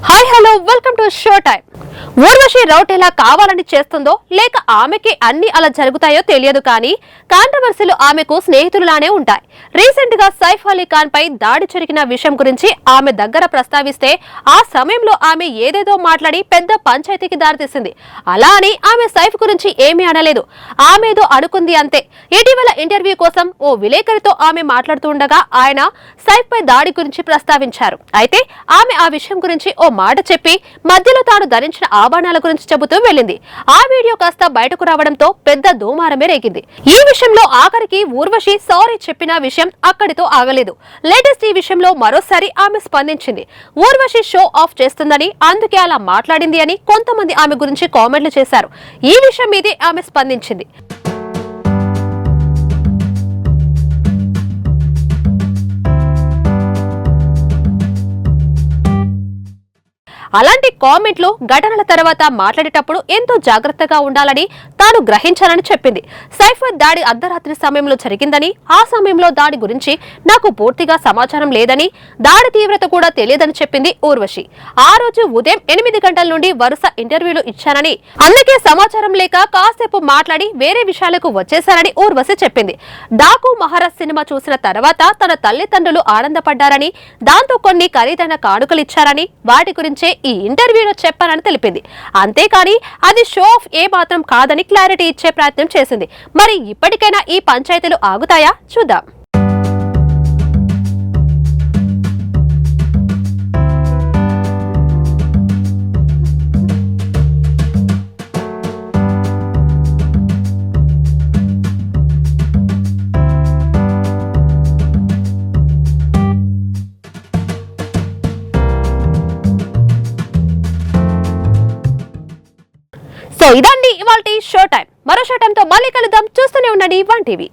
Hi hello welcome to show time Urvashi రౌట్ ఎలా కావాలని చేస్తుందో లేక ఆమెకి అన్ని అలా జరుగుతాయో తెలియదు కానీ కాంట్రవర్సీలు ఆమెకు స్నేహితులులానే ఉంటాయి. రీసెంట్గా సైఫ్ అలీ ఖాన్ పై దాడి జరిగిన విషయం గురించి ఆమె దగ్గర ప్రస్తావిస్తే ఆ సమయంలో ఆమె ఏదేదో మాట్లాడి పెద్ద పంచాయతీకి దారితీసింది అలా అని ఆమె సైఫ్ గురించి ఏమీ అనలేదు. ఆమెదో అనుకుంది అంతే. ఇటీవల ఇంటర్వ్యూ కోసం ఓ విలేకరితో ఆమె మాట్లాడుతుండగా ఆయన సైఫ్ పై దాడి గురించి ప్రస్తావించారు. అయితే ఆమె ఆ విషయం గురించి ఓ మాట చెప్పి మధ్యలో తాను ధరించిన ఆభరణాల గురించి చెబుతూ వెళ్ళింది. ఆ వీడియో కాస్త బయటకు రావడంతో పెద్ద దూమారమే రేగింది. ఈ విషయంలో ఆఖరికి ఊర్వశి సారీ చెప్పిన విషయం అక్కడితో ఆగలేదు. లేటెస్ట్ ఈ విషయంలో మరోసారి ఆమె స్పందించింది. ఊర్వశి షో ఆఫ్ చేస్తుందని అందుకే అలా మాట్లాడింది అని కొంతమంది ఆమె గురించి కామెంట్లు చేశారు. ఈ విషయం మీదే ఆమె స్పందించింది. అలాంటి కామెంట్లు ఘటనల తర్వాత మాట్లాడేటప్పుడు ఎంతో జాగ్రత్తగా ఉండాలని తాను గ్రహించానని చెప్పింది. సైఫర్ దాడి అర్ధరాత్రి సమయంలో జరిగిందని ఆ సమయంలో దాడి గురించి నాకు పూర్తిగా సమాచారం లేదని దాడి తీవ్రత కూడా తెలియదని చెప్పింది ఊర్వశి. ఆ రోజు ఉదయం ఎనిమిది గంటల నుండి వరుస ఇంటర్వ్యూలు ఇచ్చానని అందుకే సమాచారం లేక కాసేపు మాట్లాడి వేరే విషయాలకు వచ్చేశారని ఊర్వశి చెప్పింది. డాకు మహారాజ్ సినిమా చూసిన తర్వాత తన తల్లిదండ్రులు ఆనందపడ్డారని దాంతో కొన్ని ఖరీదైన కానుకలు ఇచ్చారని వాటి గురించే ఈ ఇంటర్వ్యూలో చెప్పానని తెలిపింది. అంతేకాని అది షో ఆఫ్ ఏ మాత్రం కాదని క్లారిటీ ఇచ్చే ప్రయత్నం చేసింది. మరి ఇప్పటికైనా ఈ పంచాయతీలు ఆగుతాయా? చూద్దాం. సో ఇదండి ఇవాళ షో టైం. మరో షో టైంతో మళ్ళీ కలుద్దాం. చూస్తూనే ఉండండి వన్ టీవీ.